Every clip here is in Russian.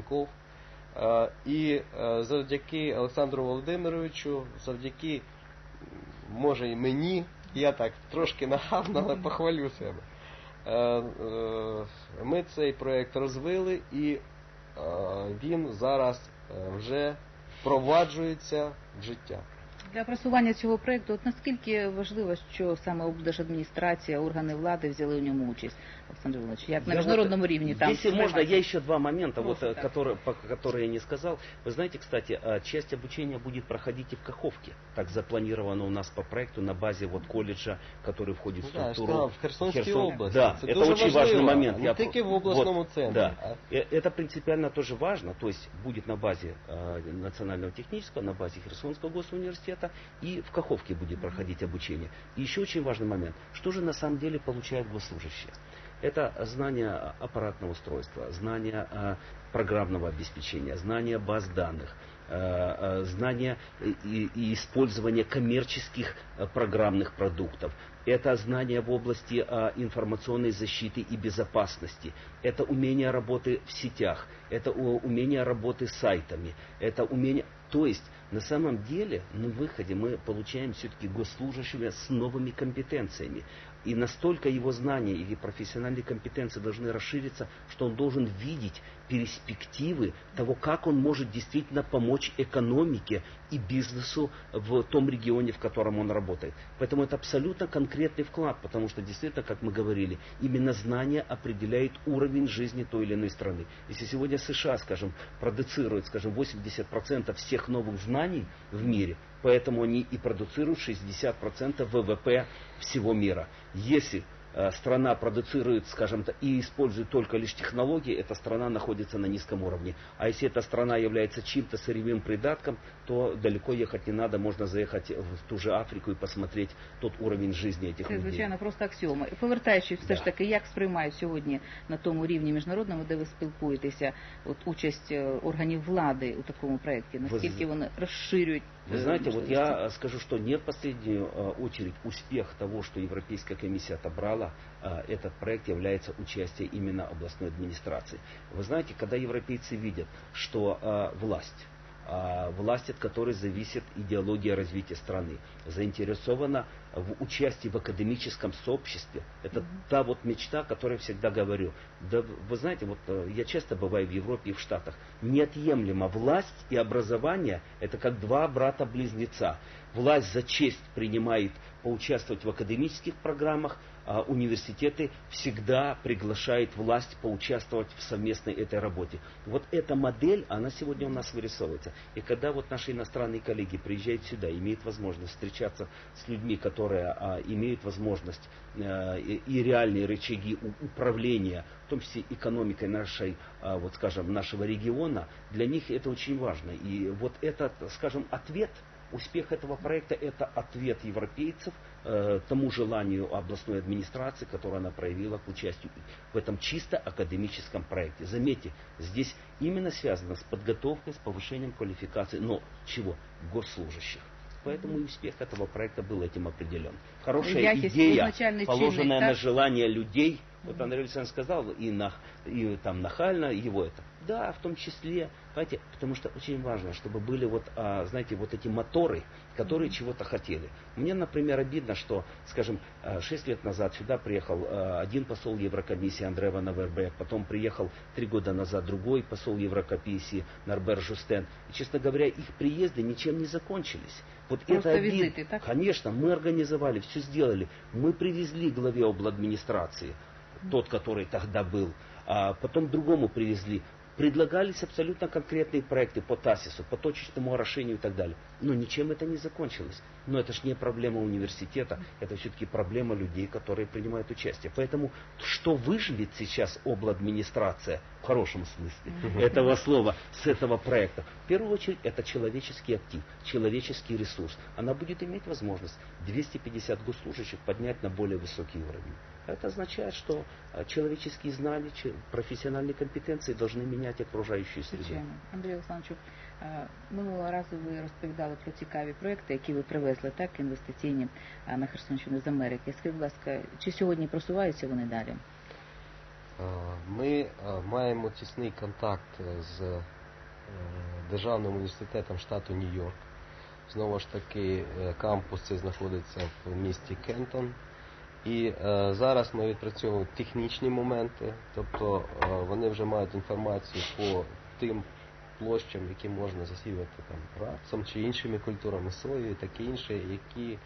Тіньков. Е, І е, завдяки Олександру Володимировичу, завдяки, може і мені, я так трошки нахабно, але похвалю себе. Е, Ми цей проєкт розвили і він зараз вже впроваджується в життя. Для просування цього проекту, от наскільки важливо, що саме облдержадміністрація, органи влади взяли у ньому участь, Олександр Володимирович, як на Я міжнародному вот, рівні там Если можно, сприймається? я еще два момента, вот, Просто э, так. которые, по- которые я не сказал. Вы знаете, кстати, э, часть обучения будет проходить и в Каховке. Так запланировано у нас по проекту на базе вот колледжа, который входит в Ну, да, я ж структуру. сказав, в Херсонській Херсон- області. Да, Це это дуже очень важливо, важный момент. Не Я- тільки в обласному вот, центрі. Да. а Э, Это принципиально тоже важно, то есть будет на базе э, Национального технического, на базе Херсонского госуниверситета и в Каховке будет проходить обучение. И еще очень важный момент, что же на самом деле получают госслужащие? Это знание аппаратного устройства, знание э, программного обеспечения, знание баз данных, э, э, знание и, и использование коммерческих э, программных продуктов. Это знание в области э, информационной защиты и безопасности. Это умение работы в сетях. Это умение работы с сайтами. Это умение... То есть, на самом деле, на выходе мы получаем все-таки госслужащими с новыми компетенциями. И настолько его знания и профессиональные компетенции должны расшириться, что он должен видеть перспективы того, как он может действительно помочь экономике и бизнесу в том регионе, в котором он работает. Поэтому это абсолютно конкретный вклад, потому что действительно, как мы говорили, именно знание определяет уровень жизни той или иной страны. Если сегодня США, скажем, продуцируют, скажем, 80% всех новых знаний в мире, поэтому они и продуцируют 60% ВВП всего мира. Если страна продуцирует, скажем так, и использует только лишь технологии, эта страна находится на низком уровне. А если эта страна является чьим-то сырьевым придатком, то далеко ехать не надо, можно заехать в ту же Африку и посмотреть тот уровень жизни этих Це, людей. звичайно, просто аксіома. І Повертаючись все ж Да. таки, як сприймають сьогодні на тому рівні міжнародному, де ви спілкуєтеся, от участь е, органів влади у такому проєкті, наскільки з- вони розширюють Вы е, знаете, вот можливості? я скажу, что не в последнюю э, очередь успех того, что Европейская комиссия отобрала, э, этот проект является участие именно областной администрации. Вы знаете, когда европейцы видят, что э, власть, э, власть, от которой зависит идеология развития страны, заинтересована в участии в академическом сообществе. Это та вот мечта, о которой я всегда говорю. Да, вы знаете, вот я часто бываю в Европе и в Штатах. Неотъемлемо власть и образование – это как два брата-близнеца. Власть за честь принимает поучаствовать в академических программах, университеты всегда приглашают власть поучаствовать в совместной этой работе. Вот эта модель, она сегодня у нас вырисовывается. И когда вот наши иностранные коллеги приезжают сюда, имеют возможность встречаться с людьми, которые а, имеют возможность а, и, и реальные рычаги управления, в том числе экономикой нашей, а, вот скажем, нашего региона, для них это очень важно. И вот этот, скажем, ответ Успех этого проекта – это ответ европейцев э, тому желанию областной администрации, которое она проявила к участию в этом чисто академическом проекте. Заметьте, здесь именно связано с подготовкой, с повышением квалификации, но чего? Госслужащих. Поэтому и успех этого проекта был этим определен. Хорошая Якость, идея, положенная чинный, на желание людей. Вот Андрей Александрович сказал, и, на, и там нахально его это. Да, в том числе, знаете, потому что очень важно, чтобы были вот, а, знаете, вот эти моторы, которые чего-то хотели. Мне, например, обидно, что, скажем, 6 лет назад сюда приехал а, один посол Еврокомиссии Андрей Ван Авербек, потом приехал три года назад другой посол Еврокомиссии Нарбер Жустен. И, честно говоря, их приезды ничем не закончились. Вот Просто это обид- визиты, так? Конечно, мы организовали, все сделали. Мы привезли главе обладминистрации, тот, который тогда был, а потом другому привезли. Предлагались абсолютно конкретные проекты по ТАСИСу, по точечному орошению и так далее. Но ничем это не закончилось. Но это же не проблема университета, это все-таки проблема людей, которые принимают участие. Поэтому что выживет сейчас обладминистрация, в хорошем смысле этого слова, с этого проекта, в первую очередь это человеческий актив, человеческий ресурс. Она будет иметь возможность 250 госслужащих поднять на более высокий уровень. Это означает, что э, человеческие знания, че- профессиональные компетенции должны менять окружающую среду. Звичайно. Андрій Олександровичу, е, минулого разу ви розповідали про цікаві проекти, які ви привезли, так, інвестиційні е, на Херсонщину з Америки. Скажіть, будь ласка, чи сьогодні просуваються вони далі? Ми е, маємо тісний контакт з е, Державним університетом штату Нью-Йорк. Знову ж таки, е, кампус цей знаходиться в місті Кентон. І е, зараз ми відпрацьовуємо технічні моменти, тобто е, вони вже мають інформацію по тим площам, які можна засівати там рапсом чи іншими культурами сою і таке інше, які е,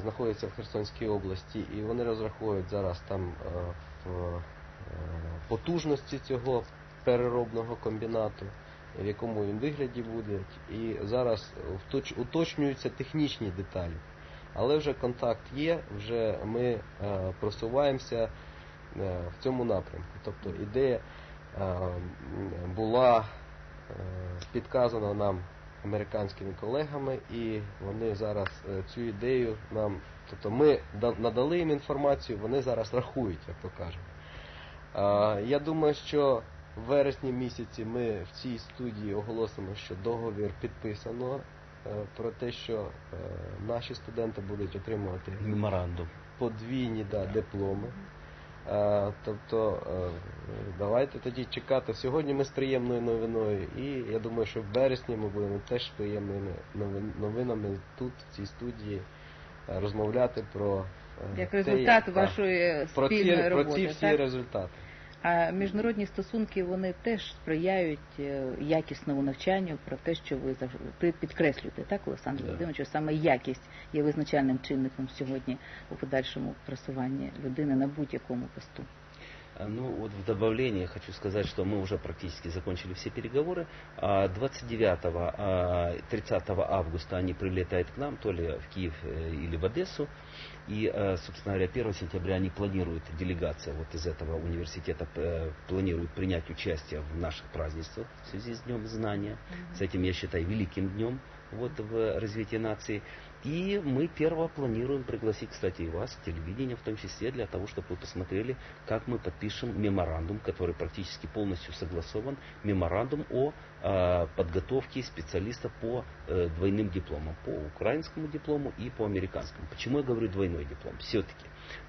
знаходяться в Херсонській області, і вони розраховують зараз там е, в е, потужності цього переробного комбінату, в якому він вигляді буде, і зараз уточнюються технічні деталі. Але вже контакт є, вже ми е, просуваємося е, в цьому напрямку. Тобто ідея е, була е, підказана нам американськими колегами, і вони зараз е, цю ідею нам, тобто ми да- надали їм інформацію, вони зараз рахують, як то кажемо. Е, Я думаю, що в вересні місяці ми в цій студії оголосимо, що договір підписано про те, що е, наші студенти будуть отримувати Меморандум. подвійні да, дипломи. Е, Тобто е, давайте тоді чекати. Сьогодні ми з приємною новиною, і я думаю, що в вересні ми будемо теж з приємними новинами тут, в цій студії, е, розмовляти про е, Як те, результат як- вашої так, про ці, спільної про ці всі так? результати. А міжнародні стосунки вони теж сприяють е, якісному навчанню про те, що ви завжди ви підкреслюєте, так, Олександр Да. Володимирович, що саме якість є визначальним чинником сьогодні у подальшому просуванні людини на будь-якому посту. А, Ну, вот в добавление хочу сказать, что мы уже практически закончили все переговоры. А 29-30 августа они прилетают к нам, то ли в Киев э, или в Одессу. И, э, собственно говоря, 1 сентября они планируют, делегация вот из этого университета э, планирует принять участие в наших празднествах в связи с Днем Знания. С этим, я считаю, великим днем вот, в развитии нации. И мы первого планируем пригласить, кстати, и вас, телевидение в том числе, для того, чтобы вы посмотрели, как мы подпишем меморандум, который практически полностью согласован, меморандум о э, подготовке специалистов по э, двойным дипломам, по украинскому диплому и по американскому. Почему я говорю двойной диплом? Все-таки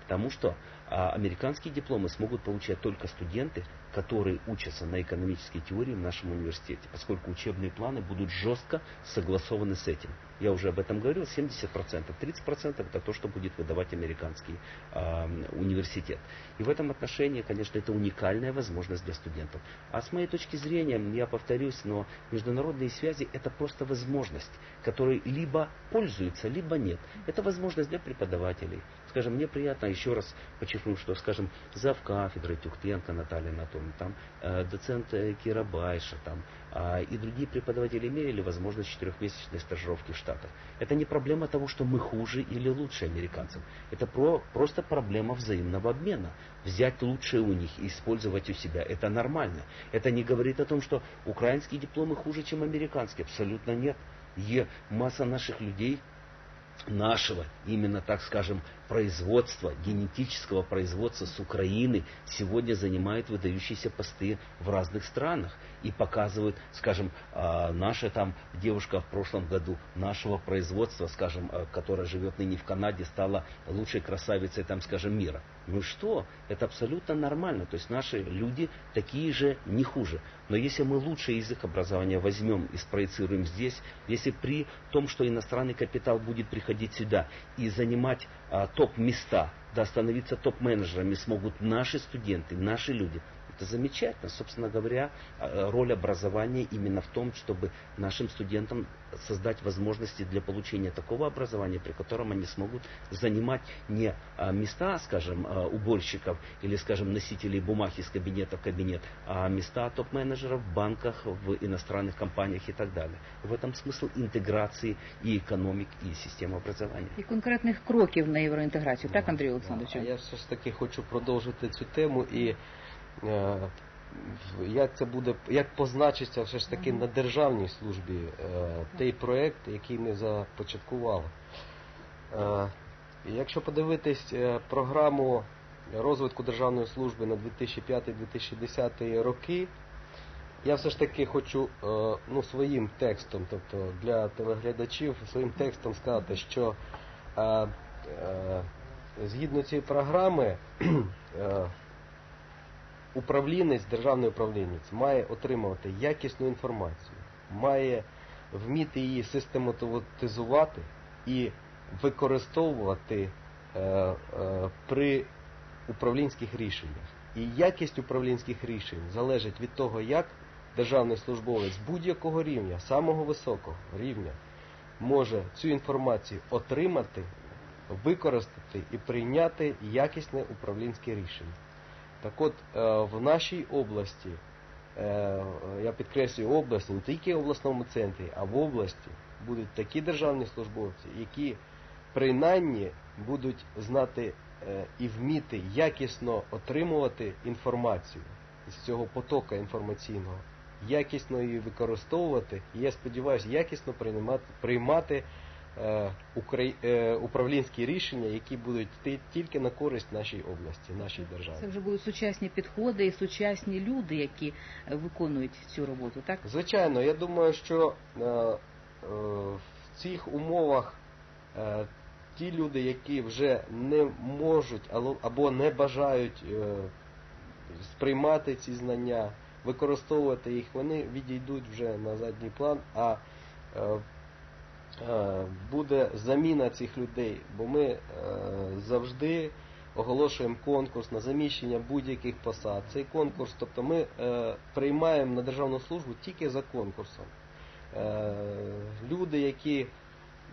потому что а, американские дипломы смогут получать только студенты, которые учатся на экономической теории в нашем университете, поскольку учебные планы будут жестко согласованы с этим. Я уже об этом говорил, 70%, 30% это то, что будет выдавать американский а, университет. И в этом отношении, конечно, это уникальная возможность для студентов. А с моей точки зрения, я повторюсь, но международные связи это просто возможность, которой либо пользуются, либо нет. Это возможность для преподавателей. Скажем, мне приятно еще раз подчеркну, что, скажем, зав кафедры Тюхтенко Наталья Анатольевна, там, э, доцент э, Кира Байша, там, а, и другие преподаватели имели возможность четырехмесячной стажировки в Штатах. Это не проблема того, что мы хуже или лучше американцев. Это про, просто проблема взаимного обмена. Взять лучшее у них и использовать у себя. Это нормально. Это не говорит о том, что украинские дипломы хуже, чем американские. Абсолютно нет. Е, масса наших людей нашего, именно так скажем, производства, генетического производства с Украины сегодня занимает выдающиеся посты в разных странах и показывают, скажем, а, наша там девушка в прошлом году нашего производства, скажем, а, которая живет ныне в Канаде, стала лучшей красавицей, там, скажем, мира. Ну что, это абсолютно нормально, то есть наши люди такие же, не хуже. Но если мы лучший язык образования возьмем и спроецируем здесь, если при том, что иностранный капитал будет приходить сюда и занимать а, топ-места, да, становиться топ-менеджерами смогут наши студенты, наши люди, это замечательно. Собственно говоря, а, роль образования именно в том, чтобы нашим студентам создать возможности для получения такого образования, при котором они смогут занимать не а, места, скажем, а, уборщиков или, скажем, носителей бумаг из кабинета в кабинет, а места топ-менеджеров в банках, в иностранных компаниях и так далее. В этом смысл интеграции и экономик, и системы образования. І конкретних кроків на євроінтеграцію, так, Андрій А Олександрович? я все ж таки хочу продовжити цю тему і е, в- Як це буде, як позначиться все ж таки на державній службі е, той проект, який ми започаткували. Е, якщо подивитись е, програму розвитку державної служби на 2005-2010 роки, я все ж таки хочу е, ну, своїм текстом, тобто для телеглядачів, своїм текстом сказати, що е, е, згідно цієї програми е, управлінець, державний управлінець має отримувати якісну інформацію, має вміти її систематизувати і використовувати е, е, при управлінських рішеннях. І якість управлінських рішень залежить від того, як державний службовець будь-якого рівня, самого високого рівня, може цю інформацію отримати, використати і прийняти якісне управлінське рішення. Так от, е, в нашій області, е, я підкреслюю області, не тільки в обласному центрі, а в області будуть такі державні службовці, які принаймні будуть знати е, і вміти якісно отримувати інформацію з цього потока інформаційного, якісно її використовувати, і я сподіваюся, якісно приймати, приймати управлінські рішення, які будуть йти тільки на користь нашій області, нашій державі. Це вже будуть сучасні підходи і сучасні люди, які е, виконують цю роботу, так? Звичайно, я думаю, що е, е, в цих умовах е, ті люди, які вже не можуть або не бажають е, сприймати ці знання, використовувати їх, вони відійдуть вже на задній план, а е, е, буде заміна цих людей, бо ми е, завжди оголошуємо конкурс на заміщення будь-яких посад. Цей конкурс, тобто ми е, приймаємо на державну службу тільки за конкурсом. Е, люди, які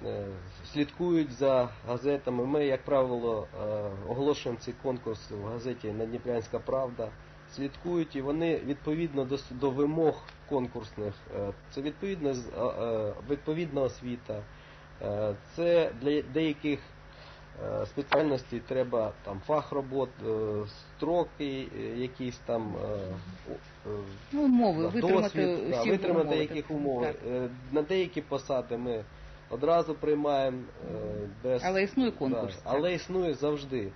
е, слідкують за газетами, ми, як правило, е, оголошуємо цей конкурс в газеті Надніпрянська Правда. Слідкують і вони відповідно до, до вимог конкурсних, е, це відповідна, з- е, е, відповідна освіта, це для деяких спеціальностей треба там фах робот, строки, якісь там Ну, умови, Да, витримати досвід, да, витримати умови. яких умов. Так. Е, На деякі посади ми одразу приймаємо без. Але існує конкурс, Да, але існує завжди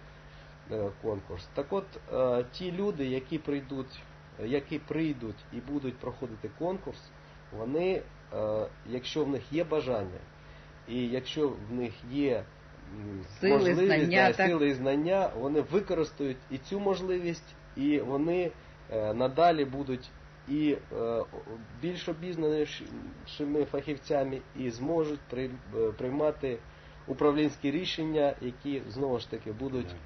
конкурс. Так от е, ті люди, які прийдуть, які прийдуть і будуть проходити конкурс, вони, е, якщо в них є бажання, і якщо в них є Сили, можливість, знання, да, так. сили і знання, вони використають і цю можливість, і вони е, надалі будуть і е, більш обізнанішими фахівцями і зможуть при- е, приймати управлінські рішення, які знову ж таки будуть е,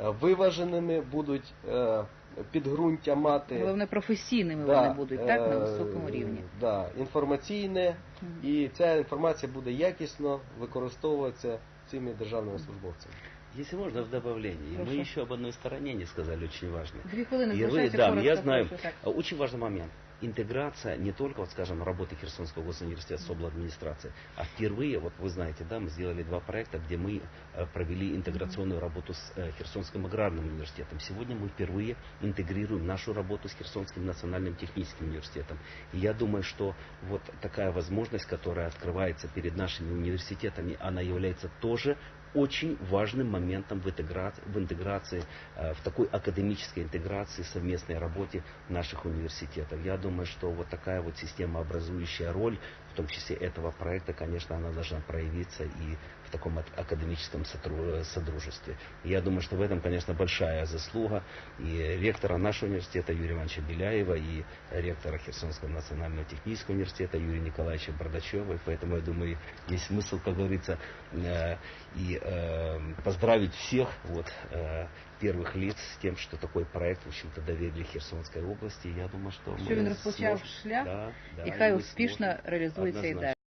виваженими, будуть е, підґрунтя мати. Головне, професійними Да, вони будуть, так, на е, високому рівні. Да, інформаційне, Мгм. і ця інформація буде якісно використовуватися цими державними службовцями. Если можно, в добавлении. Хорошо. Мы еще об одной стороне не сказали, очень важной. Дві хвилини И вы, залишається да, коротко, я знаю, прошу, так. а, очень важный момент. Интеграция не только, вот, скажем, работы Херсонского госуниверситета с администрации, а впервые, вот вы знаете, да, мы сделали два проекта, где мы э, провели интеграционную работу с э, Херсонским аграрным университетом. Сегодня мы впервые интегрируем нашу работу с Херсонским национальным техническим университетом. И я думаю, что вот такая возможность, которая открывается перед нашими университетами, она является тоже очень важным моментом в интеграции, в, интеграции, э, в такой академической интеграции, совместной работе наших университетов. Я думаю, что вот такая вот системообразующая роль, в том числе этого проекта, конечно, она должна проявиться и в таком ак- академическом сотру- э, содружестве. И я думаю, что в этом, конечно, большая заслуга и ректора нашего университета Юрия Ивановича Беляева, и ректора Херсонского национального технического университета Юрия Николаевича Бардачева. И поэтому, я думаю, есть смысл, как говорится, э, и э, поздравить всех вот, э, первых лиц с тем, что такой проект, в общем-то, доверили Херсонской области. И я думаю, что Що мы він розпочав сможем- шлях, Да, да, і хай мы успішно сможем. реалізується і Однозначно. далі.